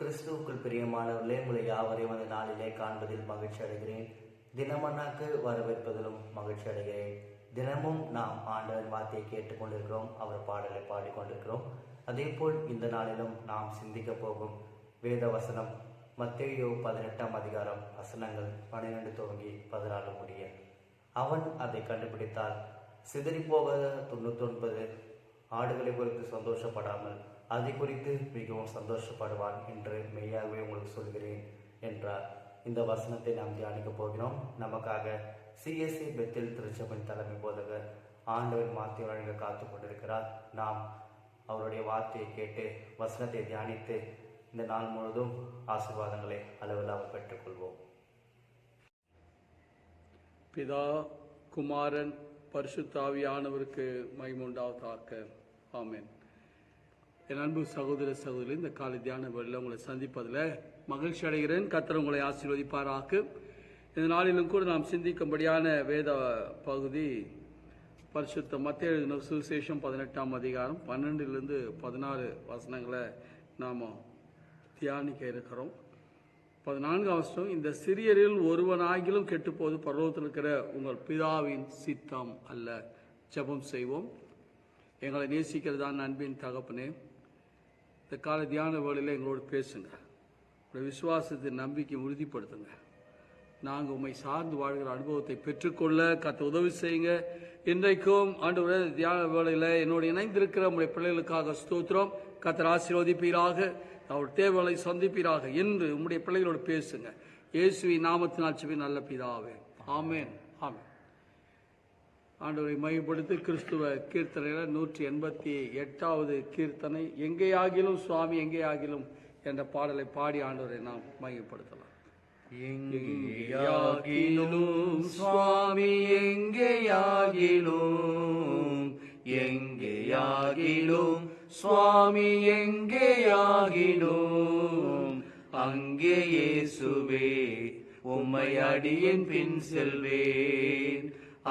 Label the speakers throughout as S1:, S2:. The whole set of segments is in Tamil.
S1: கிறிஸ்துவுக்குள் பிரியமானவர்களே உங்களை யாவரையும் அந்த நாளிலே காண்பதில் மகிழ்ச்சி அடைகிறேன். தினமன்னாக்கு வரவேற்பதிலும் மகிழ்ச்சி அடைகிறேன். தினமும் நாம் ஆண்டவன் வார்த்தையை கேட்டுக்கொண்டிருக்கிறோம் அவர் பாடலை பாடிக்கொண்டிருக்கிறோம். அதேபோல் இந்த நாளிலும் நாம் சிந்திக்க போகும் வேத வசனம் மத்தேயோ பதினெட்டாம் அதிகாரம் வசனங்கள் பன்னிரெண்டு துவங்கி பதினாலு முடிய. அவன் அதை கண்டுபிடித்தால் சிதறிப்போகாத தொண்ணூத்தொன்பது ஆடுகளை குறித்து சந்தோஷப்படாமல் அதை குறித்து மிகவும் சந்தோஷப்படுவான் என்று மெய்யாகவே உங்களுக்கு சொல்கிறேன் என்றார். இந்த வசனத்தை நாம் தியானிக்க போகிறோம். நமக்காக சிஎஸ்சி பெத்தில் திருச்சபையின் தலைமை போதகர் ஆண்டவர் மாற்றி வழங்க காத்து கொண்டிருக்கிறார். நாம் அவருடைய வார்த்தையை கேட்டு வசனத்தை தியானித்து இந்த நாள் முழுவதும் ஆசீர்வாதங்களை அளவில்லாமல் பெற்றுக்கொள்வோம்.
S2: பிதா குமாரன் பரிசுத்தாவியானவருக்கு மகிமுண்டாவதாக ஆமேன். என் அன்பு சகோதர சகோதரி இந்த காலை தியான வேளையில் உங்களை சந்திப்பதில் மகிழ்ச்சி அடைகிறேன். கத்தர் உங்களை ஆசீர்வதிப்பாராக்கு இந்த நாளிலும் கூட நாம் சிந்திக்கும்படியான வேத பகுதி பரிசுத்த மத்திய எழுதின சுவிசேஷம் பதினெட்டாம் அதிகாரம் பன்னெண்டுலேருந்து பதினாறு வசனங்களை நாம் தியானிக்க இருக்கிறோம். பதினான்காம் வருஷம் இந்த சிறியரில் ஒருவனாகிலும் கெட்டுப்போது பருவத்தில் இருக்கிற உங்கள் பிதாவின் சித்தம் அல்ல. ஜெபம் செய்வோம். எங்களை நேசிக்கிறதான் அன்பின் தகப்பனே. இந்த கால தியான வேலையில் எங்களோடு பேசுங்க. உங்களுடைய விசுவாசத்தின் நம்பிக்கை உறுதிப்படுத்துங்க. நாங்கள் உண்மை சார்ந்து வாழ்கிற அனுபவத்தை பெற்றுக்கொள்ள கத்த உதவி செய்யுங்க. இன்றைக்கும் ஆண்டு தியான வேலையில் என்னோடு இணைந்திருக்கிற உங்களுடைய பிள்ளைகளுக்காக ஸ்தோத்திரம். கத்தர் ஆசீர்வதிப்பீராக. அவர் தேவைகளை சந்திப்பீராக. என்று உங்களுடைய பிள்ளைகளோடு பேசுங்க. இயேசுவி நாமத்தினால் செவி நல்ல பிதாவே. ஆமேன். ஆமேன். ஆண்டவரை மையப்படுத்தி கிறிஸ்துவ கீர்த்தனையில நூற்றி எண்பத்தி எட்டாவது கீர்த்தனை எங்கேயாகிலும் சுவாமி எங்கேயாகிலும் என்ற பாடலை பாடி ஆண்டவரை நாம் மையப்படுத்தலாம்
S1: எங்கேயாகிலும் சுவாமி எங்கேயாகிலும் எங்கேயாகிலும் சுவாமி எங்கேயாகிலும் அங்கே இயேசுவே உம்மை அடியின் பின் செல்வேன்.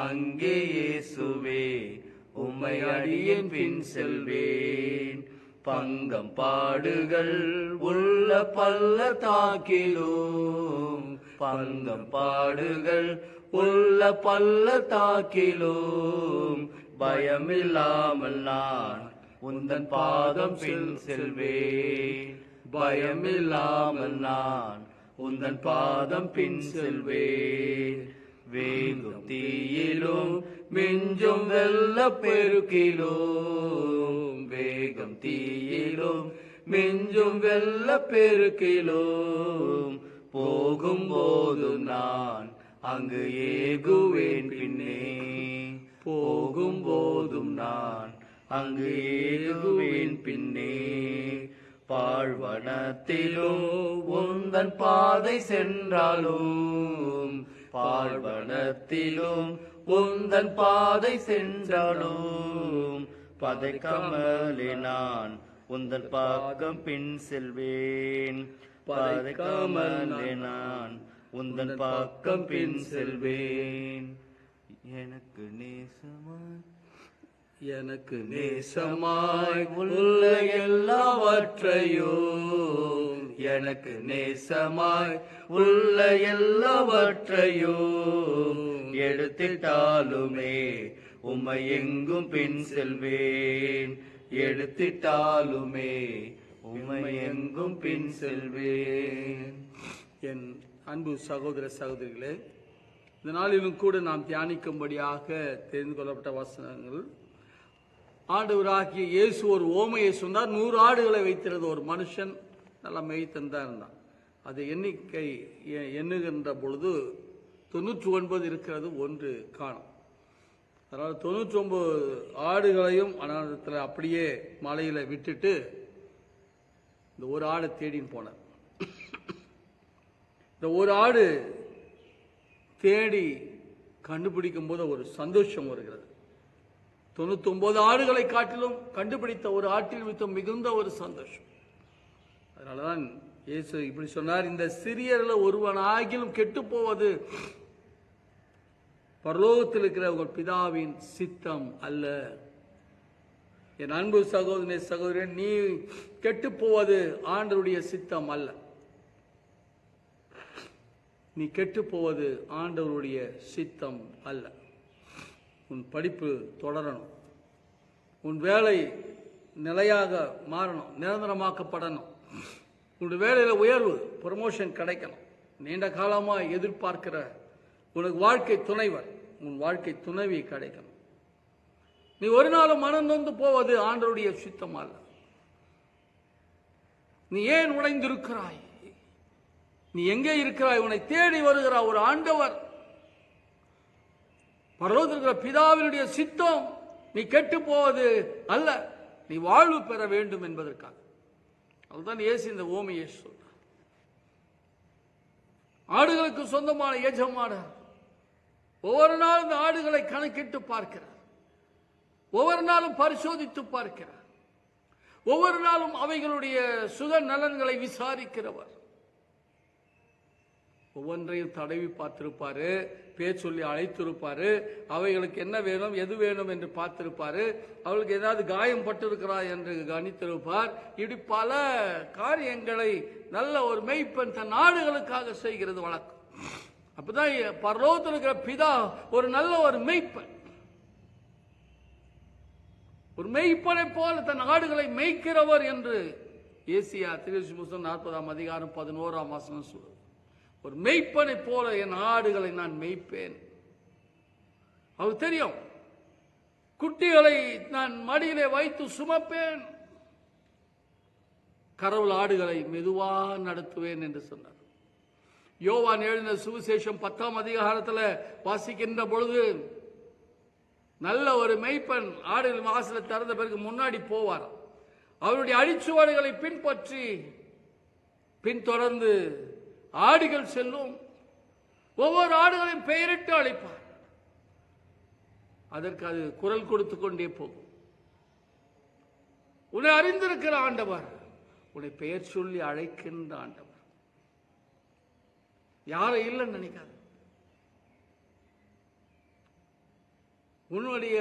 S1: அங்கே இயேசுவே உம்மை அடியேன் பின் செல்வேன். பங்கம் பாடுகள் உள்ள பல்ல தாக்கிலும். பங்கம் பாடுகள் உள்ள பல்ல தாக்கிலும். பயமில்லாமல் நான் உந்தன் பாதம் பின் செல்வேன். பயமில்லாமல் நான் உந்தன் பாதம் பின் செல்வேன். வேகும் தீயிலும் மிஞ்சும் வெள்ள பெருக்கிலும். வேகம் தீயிலும் மிஞ்சும் வெள்ள பெருக்கிலும். போகும் போகும்போதும் நான் அங்கு ஏகுவேன் பின்னே. போகும் போதும் நான் அங்கு ஏகுவேன் பின்னே. பாழ்வனத்திலும் உந்தன் பாதை சென்றாலும் பாழ்வனத்திலும் உந்தன் பாதை சென்றாலும் பதைக்காமலே நான் உந்தன் பாக்கம் பின் செல்வேன். பதைக்காமலே நான் உந்தன் பாக்கம் பின் செல்வேன். எனக்கு நேசமாய்
S2: எனக்கு நேசமாய் உள்ள எல்லாவற்றையும்
S1: எனக்கு நேசமாய் உள்ள எல்லாவற்றையும் எடுத்திட்டாலுமே உம்மை எங்கும் பின் செல்வேன். எடுத்திட்டாலுமே உம்மை எங்கும் பின் செல்வேன்.
S2: என் அன்பு சகோதர சகோதரிகளே இந்த நாளிலும் கூட நாம் தியானிக்கும்படியாக தெரிந்து கொள்ளப்பட்ட வசனங்கள் ஆண்டவராகிய இயேசு ஒரு ஓமையை சொன்னார். நூறு ஆடுகளை வைத்திருந்த ஒரு மனுஷன் நல்லா மேய்த்தன் தான் இருந்தான். அது எண்ணிக்கை எ- எண்ணுகின்ற பொழுது தொண்ணூற்றி ஒன்பது இருக்கிறது ஒன்று காணும். அதனால் தொண்ணூற்றி ஒன்பது ஆடுகளையும் அனாதத்தில் அப்படியே மலையில் விட்டுட்டு இந்த ஒரு ஆடை தேடின்னு போனார். இந்த ஒரு ஆடு தேடி கண்டுபிடிக்கும் போது ஒரு சந்தோஷம் வருகிறது. தொண்ணூத்தொன்பது ஆடுகளை காட்டிலும் கண்டுபிடித்த ஒரு ஆட்டில் வைத்த மிகுந்த ஒரு சந்தோஷம். அதனாலதான் இயேசு இப்படி சொன்னார் இந்த சிறியர்ல ஒருவன் ஆகிலும் கெட்டு போவது பரலோகத்தில் இருக்கிற உங்கள் பிதாவின் சித்தம் அல்ல. என் அன்பு சகோதரனே சகோதரன் நீ கெட்டு போவது ஆண்டருடைய சித்தம் அல்ல. நீ கெட்டு போவது ஆண்டவருடைய சித்தம் அல்ல. உன் படிப்பு தொடரணும். உன் வேலை நிலையாக மாறணும் நிரந்தரமாக்கப்படணும். உன்னுடைய வேலையில் உயர்வு ப்ரமோஷன் கிடைக்கணும். நீண்ட காலமாக எதிர்பார்க்கிற உனக்கு வாழ்க்கை துணைவர் உன் வாழ்க்கை துணைவி கிடைக்கணும். நீ ஒரு நாளும் மனம் நொந்து போவது ஆண்டருடைய சித்தம் அல்ல. நீ ஏன் உடைந்திருக்கிறாய்? நீ எங்கே இருக்கிறாய்? உன்னை தேடி வருகிறாய் ஒரு ஆண்டவர் பரலோகத்தில் இருக்கிற பிதாவினுடைய சித்தம் நீ கெட்டு போவது அல்ல. நீ வாழ்வு பெற வேண்டும் என்பதற்காக. அதுதான் இயேசு இந்த ஓமையை சொல்றார். ஆடுகளுக்கு சொந்தமான எஜமானர் ஒவ்வொரு நாளும் இந்த ஆடுகளை கணக்கிட்டு பார்க்கிறார். ஒவ்வொரு நாளும் பரிசோதித்து பார்க்கிறார். ஒவ்வொரு நாளும் அவைகளுடைய சுக நலன்களை விசாரிக்கிறவர். ஒவ்வொன்றையும் தடவி பார்த்திருப்பாரு பேர் சொல்லி அழைத்திருப்பாரு அவைகளுக்கு என்ன வேணும் எது வேணும் என்று பார்த்திருப்பாரு அவளுக்கு ஏதாவது காயம் பட்டிருக்கிறா என்று கணித்திருப்பார். இப்படி பல காரியங்களை நல்ல ஒரு மெய்ப்பெண் தன் நாடுகளுக்காக செய்கிறது வழக்கம். அப்பதான் பரலோகத்தில் இருக்கிற பிதா ஒரு நல்ல ஒரு மெய்ப்பெண். ஒரு மெய்ப்பனை போல தன் ஆடுகளை மெய்க்கிறவர் என்று ஏசியா திருச்சி நாற்பதாம் அதிகாரம் பதினோராம் வாசனம் சொல்லுவார் ஒரு மெய்ப்பனை போல என் ஆடுகளை நான் மெய்ப்பேன். அவர் தெரியும். குட்டிகளை நான் மடியிலே வைத்து சுமப்பேன். கரவுள் ஆடுகளை மெதுவா நடத்துவேன் என்று சொன்னார். யோவான் எழுதின சுவிசேஷம் பத்தாம் அதிகாரத்தில் வாசிக்கின்ற பொழுது நல்ல ஒரு மெய்ப்பன் ஆடுகள் வாசலை திறந்த பிறகு முன்னாடி போவார் அவருடைய அழிச்சுவாடுகளை பின்பற்றி பின்தொடர்ந்து ஆடுகள் செல்லும். ஒவ்வொரு ஆடுகளையும் பெயரிட்டு அழைப்பார். அதற்கு அது குரல் கொடுத்து கொண்டே போகும். உன்னை அறிந்திருக்கிற ஆண்டவர் உன்னை பெயர் சொல்லி அழைக்கின்ற ஆண்டவர். யாரும் இல்லைன்னு நினைக்காது. உன்னுடைய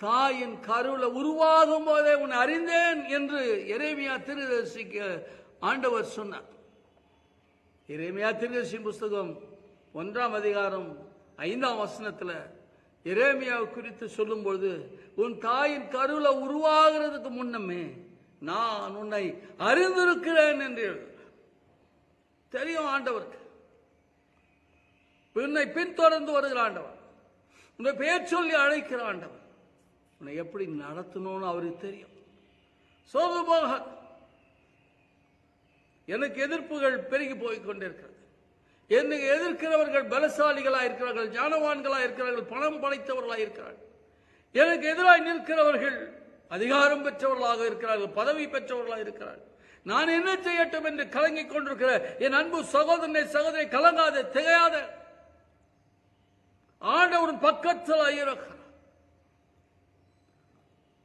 S2: தாயின் கருவில உருவாகும் போதே உன்னை அறிந்தேன் என்று எரேமியா திருதர்சிக்க ஆண்டவர் சொன்னார். இறைமையா திருகசியின் புஸ்தகம் ஒன்றாம் அதிகாரம் ஐந்தாம் வசனத்தில் இறைமையாவை குறித்து சொல்லும்பொழுது உன் தாயின் கருவில் உருவாகிறதுக்கு முன்னமே நான் உன்னை அறிந்திருக்கிறேன் என்று தெரியும் ஆண்டவருக்கு. உன்னை பின்தொடர்ந்து வருகிற ஆண்டவர். உன்னை பெயர் சொல்லி அழைக்கிற ஆண்டவர். உன்னை எப்படி நடத்தணும்னு அவருக்கு தெரியும். சோதுமாக எனக்கு எதிர்ப்புகள் பெருகி போய் கொண்டிருக்கிறது. என்னை எதிர்க்கிறவர்கள் பலசாலிகளாக இருக்கிறார்கள் ஞானவான்களாக இருக்கிறார்கள் பணம் படைத்தவர்களாக இருக்கிறார்கள். எனக்கு எதிராக நிற்கிறவர்கள் அதிகாரம் பெற்றவர்களாக இருக்கிறார்கள் பதவி பெற்றவர்களாக இருக்கிறார்கள். நான் என்ன செய்யட்டும் என்று கலங்கிக் கொண்டிருக்கிற என் அன்பு சகோதரனை சகோதரி கலங்காத திகையாத. ஆண்டவரின் பக்கத்தில் இருக்கிறார்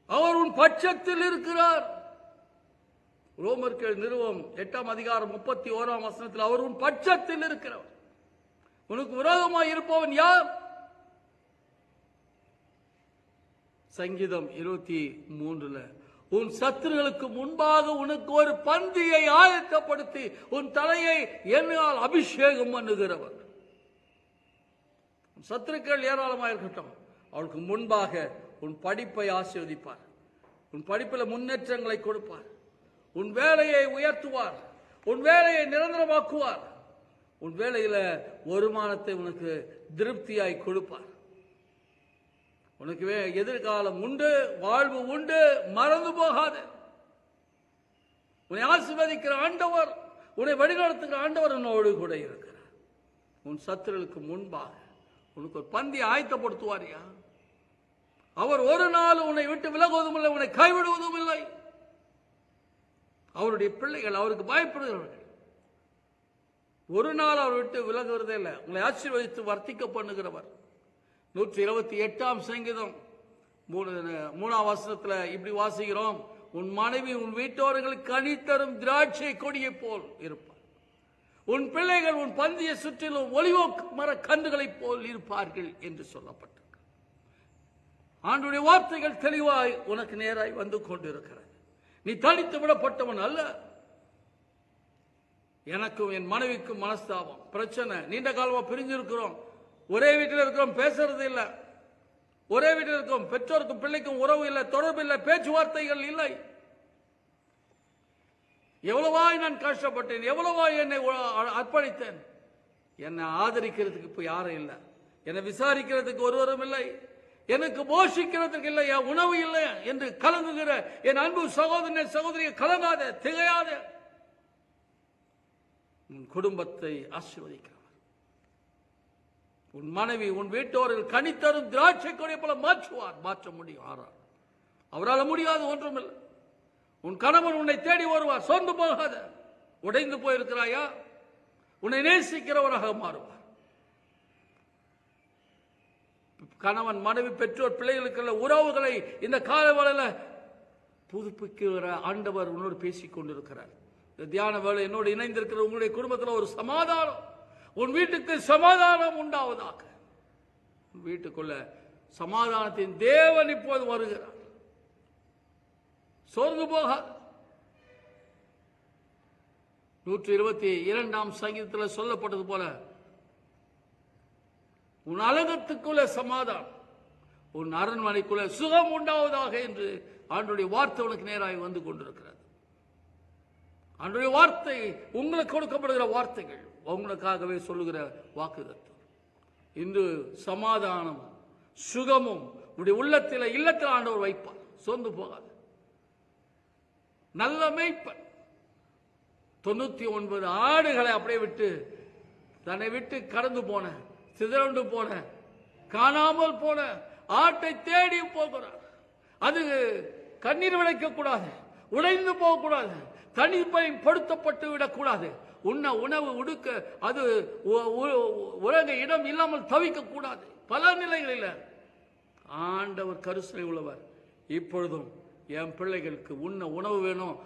S2: அவர் உன் பட்சத்தில் இருக்கிறார். ரோமர்கள் நிறுவம் எட்டாம் அதிகாரம் முப்பத்தி ஓராம் வசனத்தில் அவர் உன் பட்சத்தில் இருக்கிறவர். உனக்கு விரோதமாய் இருப்பவன் யார்? சங்கீதம் இருபத்தி மூன்றுல உன் சத்துருகளுக்கு முன்பாக உனக்கு ஒரு பந்தியை ஆயத்தப்படுத்தி உன் தலையை என்னால் அபிஷேகம் பண்ணுகிறவர். உன் சத்துருக்கள் ஏராளமாக இருக்கட்டும். அவளுக்கு முன்பாக உன் படிப்பை ஆசீர்வதிப்பார். உன் படிப்பில் முன்னேற்றங்களை கொடுப்பார். உன் வேலையை உயர்த்துவார். உன் வேலையை நிரந்தரமாக்குவார். உன் வேலையில வருமானத்தை உனக்கு திருப்தியாய் கொடுப்பார். உனக்கு எதிர்காலம் உண்டு வாழ்வு உண்டு மறந்து போகாது. உன்னை ஆசிர்வதிக்கிற ஆண்டவர் உன்னை வழிநடத்துகிற ஆண்டவர் உன்னோடு கூட இருக்கிறார். உன் சத்துருளுக்கு முன்பாக உனக்கு ஒரு பந்தி ஆயத்தப்படுத்துவாரியா அவர் ஒரு நாள் உன்னை விட்டு விலகுவதும் இல்லை உன்னை கைவிடுவதும் இல்லை. அவருடைய பிள்ளைகள் அவருக்கு பயப்படுகிறவர்கள். ஒரு நாள் அவர் விட்டு விலகுறதே இல்லை. உங்களை ஆசீர்வதித்து வர்த்திக்க பண்ணுகிறவர். நூற்றி இருபத்தி எட்டாம் சங்கீதம். மூணு மூணாம் வசனத்தில் இப்படி வாசிக்கிறோம். உன் மனைவி உன் வீட்டோர்களுக்கு கனி தரும் திராட்சை கொடியை போல் இருப்பார். உன் பிள்ளைகள் உன் பந்திய சுற்றிலும் ஒளிவோ மர கன்றுகளைப் போல் இருப்பார்கள் என்று சொல்லப்பட்டிருக்கு. ஆண்டுடைய வார்த்தைகள் தெளிவாய் உனக்கு நேராய் வந்து கொண்டிருக்கிறது. நீ தனித்து விடப்பட்டவன் அல்ல. எனக்கும் என் மனைவிக்கும் மனஸ்தாபம். பிரச்சனை. நீண்ட காலமா பிரிஞ்சிருக்கிறோம். ஒரே வீட்டில் இருக்கிறோம் பேசுறது இல்லை. ஒரே வீட்டில் இருக்கிறோம் பெற்றோருக்கும் பிள்ளைக்கும் உறவு இல்லை தொடர்பு இல்லை பேச்சுவார்த்தைகள் இல்லை. எவ்வளவாய் நான் கஷ்டப்பட்டேன் எவ்வளவாய் என்னை அர்ப்பணித்தேன். என்னை ஆதரிக்கிறதுக்கு இப்ப யாரும் இல்லை. என்னை விசாரிக்கிறதுக்கு ஒருவரும் இல்லை. எனக்கு போஷிக்கிறதுக்கு இல்லை என் உணவு இல்லை என்று கலங்குகிற என் அன்பு சகோதரனை சகோதரியை கலங்காத திகையாத உன் குடும்பத்தை ஆசீர்வதிக்கிறவர். உன் மனைவி உன் வீட்டோரில் கனித்தரும் திராட்சை கொடியை போல மாற்றுவார். மாற்ற முடியும் ஆறார் அவரால் முடியாது ஒன்றுமில்லை. உன் கணவன் உன்னை தேடி வருவார். சோர்ந்து போகாத. உடைந்து போயிருக்கிறாயா? உன்னை நேசிக்கிறவராக மாறுவார். கணவன் மனைவி பெற்றோர் பிள்ளைகளுக்குள்ள உறவுகளை இந்த காலவேளையில புதுப்பிக்கிற ஆண்டவர் உன்னோடு பேசிக் கொண்டிருக்கிறார். இந்த தியான வேலை என்னோடு இணைந்திருக்கிற உங்களுடைய குடும்பத்தில் ஒரு சமாதானம் உன் வீட்டுக்கு சமாதானம் உண்டாவதாக. உன் வீட்டுக்குள்ள சமாதானத்தின் தேவன் இப்போது வருகிறார். சோர்ந்து போகாது நூற்றி இருபத்தி இரண்டாம் சங்கீதத்தில் சொல்லப்பட்டது போல உன் அழகத்துக்குள்ள சமாதானம் உன் அரண்மனைக்குள்ள சுகம் உண்டாவதாக என்று ஆண்டுடைய வார்த்தை உனக்கு நேராக வந்து கொண்டிருக்கிறது. ஆண்டுடைய வார்த்தை உங்களுக்கு கொடுக்கப்படுகிற வார்த்தைகள் உங்களுக்காகவே சொல்லுகிற வாக்குதத்தம் இன்று சமாதானமும் சுகமும் உடைய உள்ளத்தில் இல்லத்தில் ஆண்டவர் வைப்பார். சோர்ந்து போகாது. நல்ல மேய்ப்பன். தொண்ணூத்தி ஒன்பது ஆடுகளை அப்படியே விட்டு தன்னை விட்டு கடந்து போன சிதறண்டு போன காணாமல் போன ஆட்டை தேடி போகிறார். அது கண்ணீர் விளைக்க கூடாது உடைந்து போகக்கூடாது தனிப்பயம் படுத்தப்பட்டு விடக்கூடாது. உண்ண உணவு உடுக்க அது உ- உலக இடம் இல்லாமல் தவிக்க கூடாது பல நிலைகளில் ஆண்டவர் கருசனை உள்ளவர். இப்பொழுதும் என் பிள்ளைகளுக்கு உண்ண உணவு வேணும்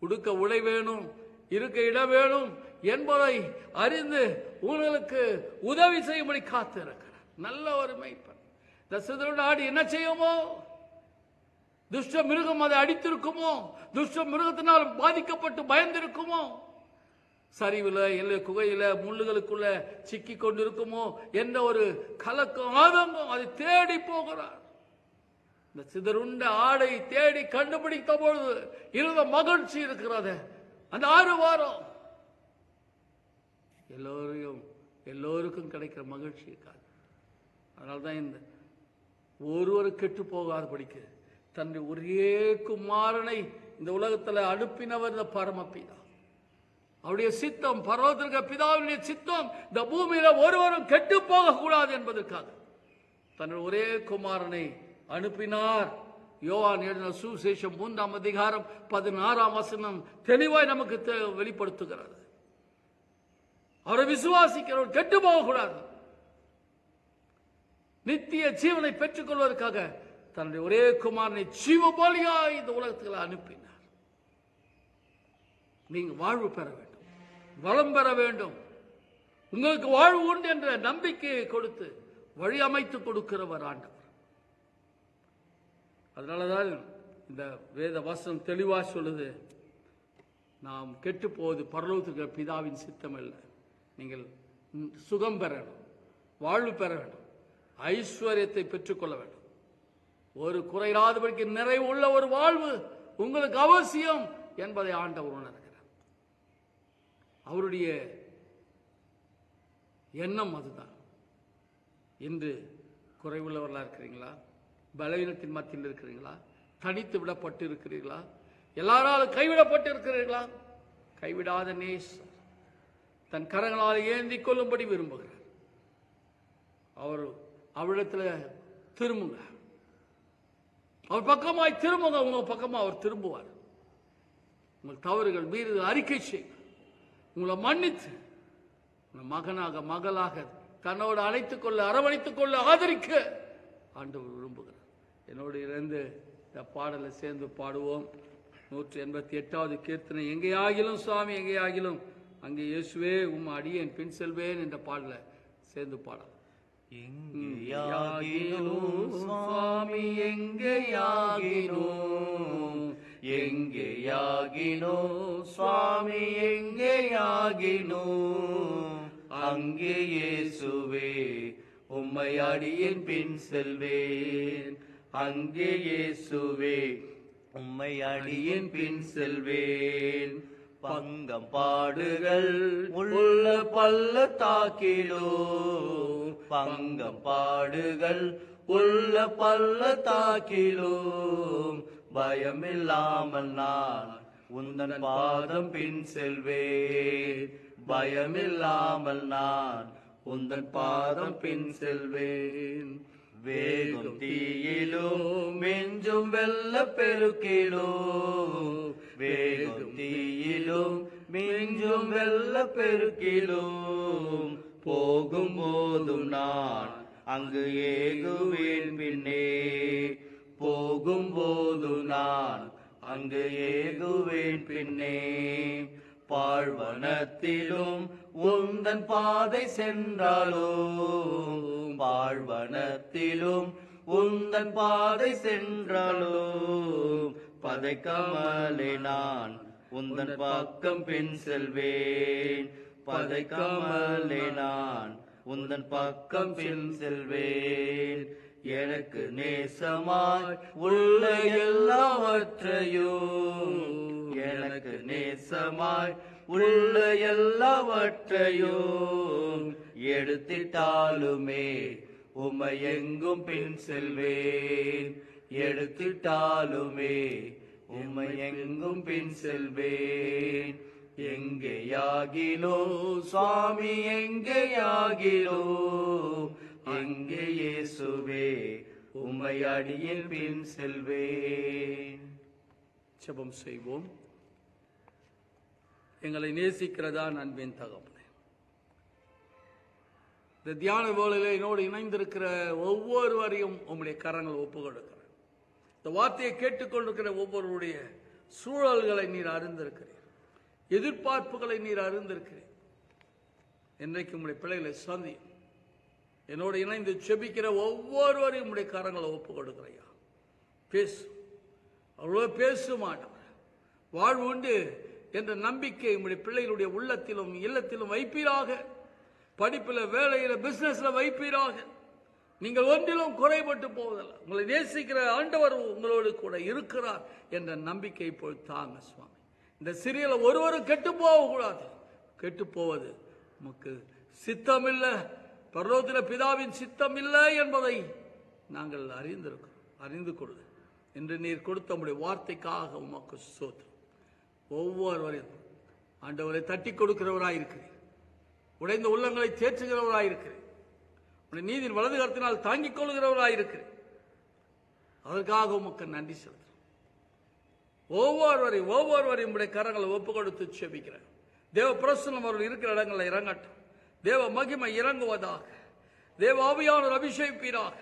S2: உடுக்க உடை வேணும் இருக்க இடம் வேணும் என்பதை அறிந்து உங்களுக்கு உதவி செய்யும்படி காத்திருக்கிறார். நல்ல ஒரு மெய்ப்பன். இந்த சிதறோட ஆடு என்ன செய்யுமோ? துஷ்ட மிருகம் அதை அடித்திருக்குமோ? துஷ்ட மிருகத்தினால் பாதிக்கப்பட்டு பயந்திருக்குமோ? சரிவில் இல்லை குகையில் முள்ளுகளுக்குள்ள சிக்கி கொண்டிருக்குமோ? என்ற ஒரு கலக்கம் ஆதங்கம் அதை தேடி போகிறார். இந்த சிதறுண்ட ஆடை தேடி கண்டுபிடித்த பொழுது இருந்த மகிழ்ச்சி இருக்கிறது. அந்த ஆறு வாரம். எல்லோரையும் எல்லோருக்கும் கிடைக்கிற மகிழ்ச்சி இருக்காது. அதனால தான் இந்த ஒருவர் கெட்டு போகாதபடிக்கு தன்னுடைய ஒரே குமாரனை இந்த உலகத்தில் அனுப்பினவர் இந்த பரமப்பிதா அவருடைய சித்தம் பரவத்திற்கு பிதாவுடைய சித்தம் இந்த பூமியில ஒருவரும் கெட்டு போகக்கூடாது என்பதற்காக தன்னுடைய ஒரே குமாரனை அனுப்பினார். யோவான் எழுதின சுவிசேஷம் மூன்றாம் அதிகாரம் பதினாறாம் வசனம் தெளிவாய் நமக்கு தெ- வெளிப்படுத்துகிறது. அவரை விசுவாசிக்கிறவர் கெட்டு போகக்கூடாது. நித்திய ஜீவனை பெற்றுக்கொள்வதற்காக தன்னுடைய ஒரே குமாரனை ஜீவபலியாய் இந்த உலகத்துக்கு அனுப்பினார். நீங்க வாழ்வு பெற வேண்டும். வளம் பெற வேண்டும். உங்களுக்கு வாழ்வு உண்டு என்ற நம்பிக்கையை கொடுத்து வழி அமைத்து கொடுக்கிறவர் அதனால தான் இந்த வேத வசனம் தெளிவா சொல்லுது. நாம் கெட்டு போவது பரலோகத்துக்கு பிதாவின் சித்தம் இல்லை நீங்கள் சுகம் பெற வேண்டும் வாழ்வு பெற வேண்டும் ஐஸ்வர்யத்தை பெற்றுக்கொள்ள வேண்டும். ஒரு குறையில்லாதபடிக்கு நிறைவு உள்ள ஒரு வாழ்வு உங்களுக்கு அவசியம் என்பதை ஆண்டவர் உணர்கிறார். அவருடைய எண்ணம் அதுதான். இன்று குறைவுள்ளவர்களா இருக்கிறீங்களா? பலவீனத்தின் மத்தியில் இருக்கிறீங்களா தனித்து விடப்பட்டு இருக்கிறீர்களா எல்லாராலும் கைவிடப்பட்டு இருக்கிறீர்களா கைவிடாத நேசர் தன் கரங்களால் ஏந்தி கொள்ளும்படி விரும்புகிறார். அவர் அவரிடத்துல திரும்புங்க. அவர் பக்கமாய் திரும்புங்க. உங்க பக்கமா அவர் திரும்புவார். உங்கள் தவறுகள் மீது அறிக்கை செய்யுங்க உங்களை மன்னித்து உங்களை மகனாக மகளாக தன்னோடு அழைத்துக் கொள்ள அரவணைத்துக் கொள்ள ஆதரிக்க ஆண்டவர் என்னோடு இருந்து இந்த பாடலை சேர்ந்து பாடுவோம். நூற்றி எண்பத்தி எட்டாவது கீர்த்தனை. எங்கே ஆகிலும் சுவாமி எங்கே ஆகிலும் அங்கே இயேசுவே உம் அடியேன் பின் செல்வேன் என்ற பாடலை சேர்ந்து பாடலாம்.
S1: எங்கேயாகினோ சுவாமி எங்கேயாகினோ எங்கேயாகினோ சுவாமி எங்கேயாகினோ அங்கே இயேசுவே உம்மை அடியின் பின் செல்வேன். அங்கே இயேசுவே உம்மை அடியின் பின் செல்வேன். பங்கம் பாடுகள் உள்ள பள்ளத்தாக்கிலோ பங்கம் பாடுகள் உள்ள பள்ளத்தாக்கிலோ. பயமில்லாமல் நான் உந்தன் பாதம் பின் செல்வேன். பயமில்லாமல் நான் உந்தன் பாதம் பின் செல்வேன். வேகும் தீயிலும் மெஞ்சும் வெள்ள பெருக்கிலோ வேகும் தீயிலும் மிஞ்சும் வெள்ள பெருக்கிலும். போகும் போதும் நான் அங்கு ஏகுவேன் பின்னே. போகும் போதும் நான் அங்கு ஏகுவேன் பின்னே. பாழ்வனத்திலும் உந்தன் பாதை சென்றாலோ வாழ்வனத்திலும் உந்தன் பாதை சென்றாலோ பதைக்காமலே நான் உந்தன் பக்கம் பின் செல்வேன். பதைக்காமலே நான் உந்தன் பக்கம் பின் செல்வேன். எனக்கு நேசமாய் உள்ள எல்லாவற்றையும் எனக்கு நேசமாய் உள்ள எல்லாவற்றையும் எடுத்திட்டாலுமே உமை எங்கும் பின் செல்வேன். எடுத்திட்டாலுமே உமை எங்கும் பின் செல்வேன். எங்கேயாகிலோ சுவாமி எங்கேயாகிலோ அங்கே இயேசுவே உமை அடியில் பின் செல்வேன்.
S2: ஜெபம் செய்வோம். எங்களை நேசிக்கிறதா அன்பின் தகப்பனே. இந்த தியான வேளையில என்னோடு இணைந்திருக்கிற ஒவ்வொருவரையும் உம்முடைய கரங்கள் ஒப்பு கொடுக்கிறேன் இந்த வார்த்தையை கேட்டுக்கொண்டிருக்கிற ஒவ்வொருவருடைய சூழல்களை நீர் அறிந்திருக்கிறீர். எதிர்பார்ப்புகளை நீர் அறிந்திருக்கிறீர். இன்றைக்கு உங்களுடைய பிள்ளைகளை சந்தி என்னோடு இணைந்து செபிக்கிற ஒவ்வொருவரையும் உம்முடைய கரங்களை ஒப்பு கொடுக்கிறையா பேசு. அவ்வளோ பேச மாட்டவர். வாழ்வு உண்டு. என்ற நம்பிக்கை உங்களுடைய பிள்ளைகளுடைய உள்ளத்திலும் இல்லத்திலும் வைப்பீராக. படிப்பில் வேலையில் பிஸ்னஸில் வைப்பீராக. நீங்கள் ஒன்றிலும் குறைபட்டு போவதில்லை. உங்களை நேசிக்கிற ஆண்டவர் உங்களோடு கூட இருக்கிறார் என்ற நம்பிக்கை இப்போது தாங்க சுவாமி. இந்த சிறியல ஒருவரும் கெட்டு போகக்கூடாது. கெட்டு போவது நமக்கு சித்தமில்லை. பர்வத்தில பிதாவின் சித்தம் இல்லை என்பதை நாங்கள் அறிந்திருக்கிறோம். அறிந்து கொள்ள என்று நீர் கொடுத்த உம்முடைய வார்த்தைக்காக உமக்கு சோத்திரம் ஒவ்வொருவரையும் ஆண்டவரை தட்டி கொடுக்கிறவராயிருக்கிறேன். உடைந்த உள்ளங்களை தேற்றுகிறவராயிருக்கிறேன். உடைய நீதியின் வலது கருத்தினால் தாங்கிக் கொள்கிறவராயிருக்கிறேன் அதற்காக உமக்கு நன்றி செலுத்துறோம் ஒவ்வொருவரையும் ஒவ்வொருவரையும் உடைய கரங்களை ஒப்பு கொடுத்து செபிக்கிறேன். தேவ பிரசனம் அவர்கள் இருக்கிற இடங்களில் இறங்கட்டும். தேவ மகிமை இறங்குவதாக. தேவ ஆவியானவர் அபிஷேகிப்பீராக.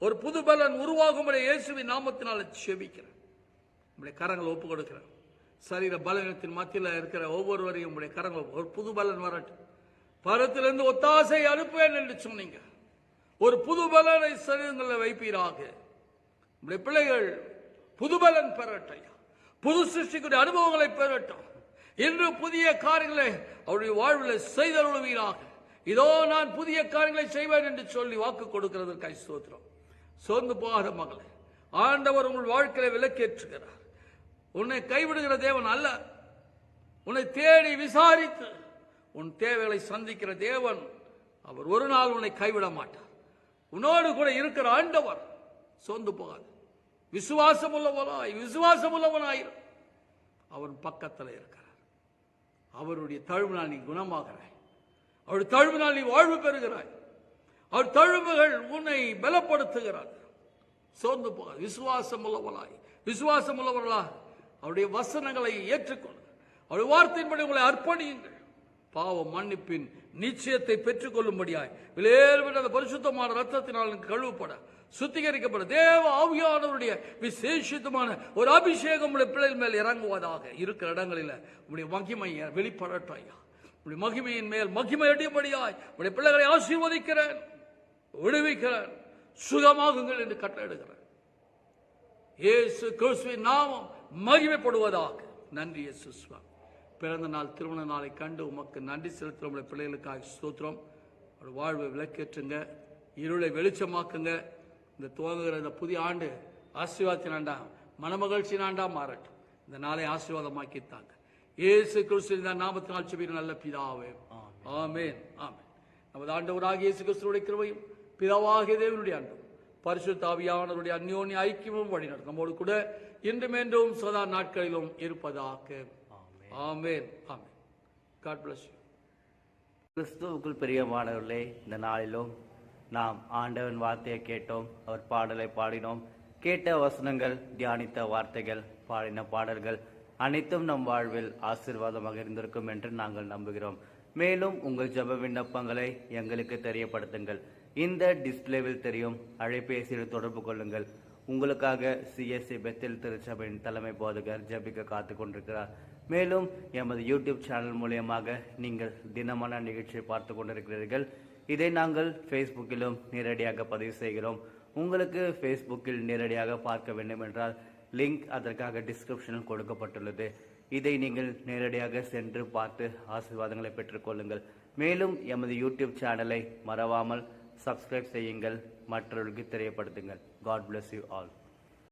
S2: ஒரு புது பலன் உருவாகும்படி இயேசுவின் நாமத்தினால் செபிக்கிறேன். உங்களுடைய கரங்களை ஒப்பு கொடுக்கிறேன் சரீர பலனத்தின் மத்தியில் இருக்கிற ஒவ்வொருவரையும் உங்களுடைய கரங்கள் ஒரு புது பலன் வரட்டும். பரத்திலிருந்து ஒத்தாசை அனுப்புவேன் என்று சொன்னீங்க. ஒரு புது பலனை சரீரங்களில் வைப்பீராக. உங்களுடைய பிள்ளைகள் புது பலன் பெறட்டும் புது சிருஷ்டிக்குரிய அனுபவங்களை பெறட்டும். இன்று புதிய காரியங்களை அவருடைய வாழ்வில் செய்தருளுவீராக. இதோ நான் புதிய காரியங்களை செய்வேன் என்று சொல்லி வாக்கு கொடுக்கிறது கை சோத்திரம் சோர்ந்து போகாத மகளே ஆண்டவர் உங்கள் வாழ்க்கையை விலக்கேற்றுகிறார் உன்னை கைவிடுகிற தேவன் அல்ல. உன்னை தேடி விசாரித்து உன் தேவைகளை சந்திக்கிற தேவன் அவர் ஒரு நாள் உன்னை கைவிட மாட்டார். உன்னோடு கூட இருக்கிற ஆண்டவர் சோர்ந்து போகாது. விசுவாசம் உள்ளவனாய் விசுவாசம் உள்ளவனாயிரும் அவன் பக்கத்தில் இருக்கிறார். அவருடைய தழுவினால் நீ குணமாகிறாய். அவர் தழுவினால் நீ வாழ்வு பெறுகிறாய். அவர் தழுவுகள் உன்னை பலப்படுத்துகிறார். சோர்ந்து போகாது. விசுவாசம் உள்ளவனாய் விசுவாசம் உள்ளவர்களாக அவருடைய வசனங்களை ஏற்றுக்கொள்ளுங்கள் அவருடைய வார்த்தையின்படி உங்களை அர்ப்பணியுங்கள். பாவ மன்னிப்பின் நிச்சயத்தை பெற்றுக்கொள்ளும்படியாய். விலையேறுகிற அந்த பரிசுத்தமான ரத்தத்தினால் கழுவப்பட சுத்திகரிக்கப்பட. தேவ ஆவியானவருடைய விசேஷித்தமான ஒரு அபிஷேகம் உடைய பிள்ளைகள் மேல் இறங்குவதாக இருக்கிற இடங்களில் உடைய மகிமையை வெளிப்படட்டும் ஐயா. உடைய மகிமையின் மேல் மகிமை அடியும்படியாய் உடைய பிள்ளைகளை ஆசீர்வதிக்கிறேன் விடுவிக்கிறேன் சுகமாகுங்கள் என்று கட்டளையிடுகிறார் இயேசு கிறிஸ்துவின் நாமம் மகிமைப்படுவதாக. நன்றி சுவாமி. பிறந்த நாள் திருமண நாளை கண்டு உமக்கு நன்றி செலுத்துகிற உங்களுடைய பிள்ளைகளுக்காக ஸ்தோத்திரம். ஒரு வாழ்வை விளக்கேற்றுங்க. இருளை வெளிச்சமாக்குங்க. இந்த துவங்குகிற இந்த புதிய ஆண்டு ஆசீர்வாதத்தின் ஆண்டா மனமகிழ்ச்சியின் ஆண்டா மாறட்டும். இந்த நாளை ஆசீர்வாதமாக்கி தாங்க. இயேசு கிறிஸ்து இந்த நாமத்தினால் செபிக்கிற நல்ல பிதாவே. ஆமென். ஆமென். நமது ஆண்டவராகிய இயேசு கிறிஸ்துடைய கிருபையும் பிதாவாகிய தேவனுடைய அன்பும் பரிசுத்த ஆவியானவருடைய அந்யோன்ய ஐக்கியமும் வழி நம்மோடு கூட இன்றும் என்றும் சதா நாட்களிலும் இருப்பதாக. Amen. Amen. God bless you.
S1: கிறிஸ்துவுக்குள் பிரியமானவர்களே இந்த நாளிலும் நாம் ஆண்டவன் வார்த்தையை கேட்டோம் அவர் பாடலை பாடினோம். கேட்ட வசனங்கள் தியானித்த வார்த்தைகள் பாடின பாடல்கள் அனைத்தும் நம் வாழ்வில் ஆசீர்வாதமாக இருந்திருக்கும் என்று நாங்கள் நம்புகிறோம். மேலும் உங்கள் ஜெப விண்ணப்பங்களை எங்களுக்கு தெரியப்படுத்துங்கள். இந்த டிஸ்பிளேவில் தெரியும். அழைப்பேசியில் தொடர்பு கொள்ளுங்கள். உங்களுக்காக சிஎஸ்சி பெத்தில் திருச்சபையின் தலைமை போதகர் ஜபிக்க காத்து கொண்டிருக்கிறார். மேலும் எமது யூடியூப் சேனல் மூலியமாக நீங்கள் தினமான நிகழ்ச்சியை பார்த்து கொண்டிருக்கிறீர்கள். இதை நாங்கள் ஃபேஸ்புக்கிலும் நேரடியாக பதிவு செய்கிறோம். உங்களுக்கு ஃபேஸ்புக்கில் நேரடியாக பார்க்க வேண்டும் என்றால் லிங்க் அதற்காக டிஸ்கிரிப்ஷனில் கொடுக்கப்பட்டுள்ளது. இதை நீங்கள் நேரடியாக சென்று பார்த்து ஆசீர்வாதங்களை பெற்றுக்கொள்ளுங்கள் மேலும் எமது யூடியூப் சேனலை மறவாமல் சப்ஸ்கிரைப் செய்யுங்கள். மற்றவர்களுக்கு தெரியப்படுத்துங்கள். God bless you all